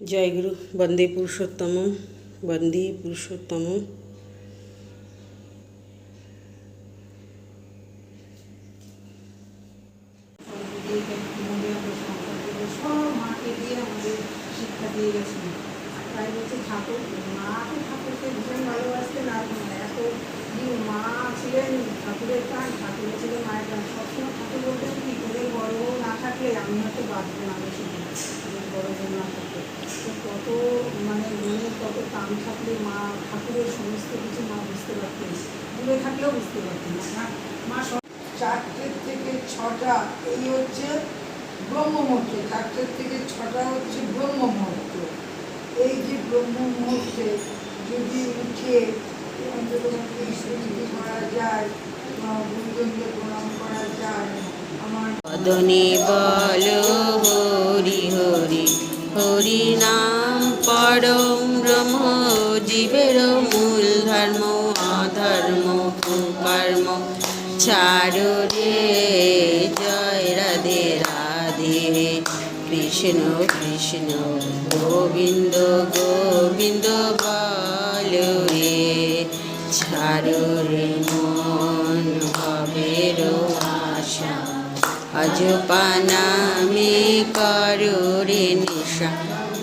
জয়গুরু বন্দে পুরুষোত্তম বন্দে পুরুষোত্তম মাকে দিয়ে গেছেন তাই বলছে ঠাকুর মা তো ঠাকুরকে ভীষণ ভালোবাসতেন আর এত মা ছিলেন ঠাকুরের প্রাণ ঠাকুর ছিলেন মায়ের প্রাণ সবসময় ঠাকুর বলতেন কি, তোদের বড় না থাকলে আমি হয়তো বাঁচবো না বেশি দিন তোদের বড় না থাকলে তো কত মানে মনে কত টান থাকলে মা ঠাকুরের সমস্ত কিছু মা বুঝতে পারতেন? দূরে থাকলেও বুঝতে পারতেন না। মা- চারটের থেকে ছটা, এই হচ্ছে ব্রহ্মমুহূর্ত। চারটের থেকে ছটা হচ্ছে ব্রহ্মমুহূর্ত। এই যে ব্রহ্মমুহূর্তে যদি উঠে করা যায় প্রণাম করা যায়, আমার বদনে বল হরি নাম পরম ব্রহ্ম, জীবের মূল ধর্ম, অধর্ম, কুকর্ম। চারু রে জয় রাধে রাধে। কৃষ্ণ কৃষ্ণ, গোবিন্দ গোবিন্দ। আজ পানামে করো রে নেশা।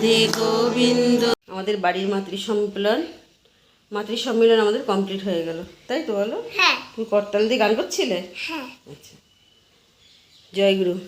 দে গোবিন্দ। আমাদের বাড়ির মাতৃ সম্মেলন মাতৃ সম্মেলন আমাদের কমপ্লিট হয়ে গেল। তাই তো বলো? হ্যাঁ। তুমি করতাল দিয়ে গান করছিলে? হ্যাঁ। আচ্ছা। জয় গুরু।